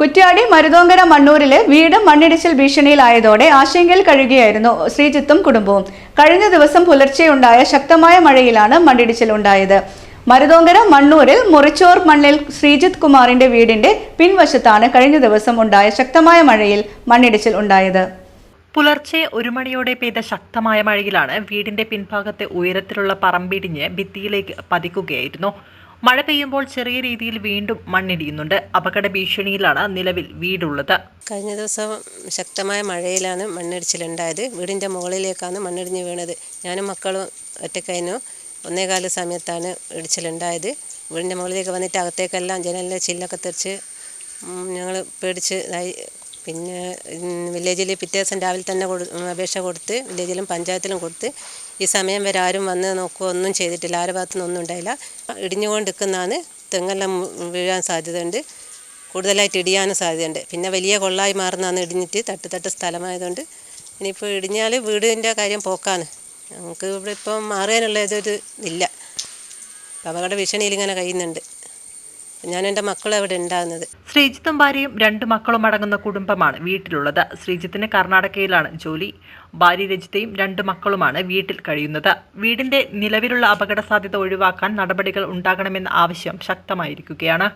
കുറ്റ്യാടി മരുതോങ്കര മണ്ണൂരിലെ വീട് മണ്ണിടിച്ചിൽ ഭീഷണിയിലായതോടെ ആശങ്കയിൽ കഴിയുകയായിരുന്നു ശ്രീജിത്തും കുടുംബവും. കഴിഞ്ഞ ദിവസം പുലർച്ചെയുണ്ടായ ശക്തമായ മഴയിലാണ് മണ്ണിടിച്ചിൽ ഉണ്ടായത്. മരുതോങ്കര മണ്ണൂരിൽ മുറിച്ചോർ മണ്ണിൽ ശ്രീജിത്ത് കുമാറിന്റെ വീടിന്റെ പിൻവശത്താണ് കഴിഞ്ഞ ദിവസം ഉണ്ടായ ശക്തമായ മഴയിൽ മണ്ണിടിച്ചിൽ ഉണ്ടായത്. പുലർച്ചെ ഒരു മണിയോടെ പെയ്ത ശക്തമായ മഴയിലാണ് വീടിന്റെ പിൻഭാഗത്തെ ഉയരത്തിലുള്ള പറമ്പിടിഞ്ഞ് ഭിത്തിയിലേക്ക് പതിക്കുകയായിരുന്നു. മഴ പെയ്യുമ്പോൾ ചെറിയ രീതിയിൽ വീണ്ടും മണ്ണിടിയുന്നുണ്ട്. അപകട ഭീഷണിയിലാണ് നിലവിൽ വീടുള്ളത്. കഴിഞ്ഞ ദിവസം ശക്തമായ മഴയിലാണ് മണ്ണിടിച്ചിലുണ്ടായത്. വീടിന്റെ മുകളിലേക്കാണ് മണ്ണിടിഞ്ഞ് വീണത്. ഞാനും മക്കളും ഒറ്റക്കതിനു ഒന്നേകാല സമയത്താണ് ഇടിച്ചിലുണ്ടായത്. വീടിന്റെ മുകളിലേക്ക് വന്നിട്ട് അകത്തേക്കെല്ലാം ജനലിലെ ചില്ലൊക്കെ തെറിച്ച് ഞങ്ങൾ പേടിച്ച് പിന്നെ വില്ലേജിൽ പിറ്റേ ദിവസം രാവിലെ തന്നെ കൊടു അപേക്ഷ കൊടുത്ത് വില്ലേജിലും പഞ്ചായത്തിലും കൊടുത്ത് ഈ സമയം വരെ ആരും വന്ന് നോക്കുകയോ ഒന്നും ചെയ്തിട്ടില്ല. ആരുടെ ഭാഗത്തുനിന്നും ഒന്നും ഉണ്ടായില്ല. ഇടിഞ്ഞുകൊണ്ട് നിൽക്കുന്നതാണ് തെങ്ങെല്ലാം വീഴാൻ സാധ്യതയുണ്ട്. കൂടുതലായിട്ട് ഇടിയാനും സാധ്യതയുണ്ട്. പിന്നെ വലിയ കൊള്ളായി മാറുന്നതാണ് ഇടിഞ്ഞിട്ട് തട്ട് തട്ട് സ്ഥലമായതുകൊണ്ട്. ഇനിയിപ്പോൾ ഇടിഞ്ഞാൽ വീടിന്റെ കാര്യം പോക്കാണ്. നമുക്ക് ഇവിടെ ഇപ്പം മാറാനുള്ള ഇതൊരു ഇല്ല അപകട ഭീഷണിയിൽ ഇങ്ങനെ കഴിയുന്നുണ്ട്. ഞാൻ എന്റെ മക്കളും അവിടെ ഉണ്ടാകുന്നത്. ശ്രീജിത്തും ഭാര്യയും രണ്ട് മക്കളും അടങ്ങുന്ന കുടുംബമാണ് വീട്ടിലുള്ളത്. ശ്രീജിത്തിന് കർണാടകയിലാണ് ജോലി. ഭാര്യ രജിതയും രണ്ട് മക്കളുമാണ് വീട്ടിൽ കഴിയുന്നത്. വീടിന്റെ നിലവിലുള്ള അപകട സാധ്യത ഒഴിവാക്കാൻ നടപടികൾ ഉണ്ടാകണമെന്ന ആവശ്യം ശക്തമായിരിക്കുകയാണ്.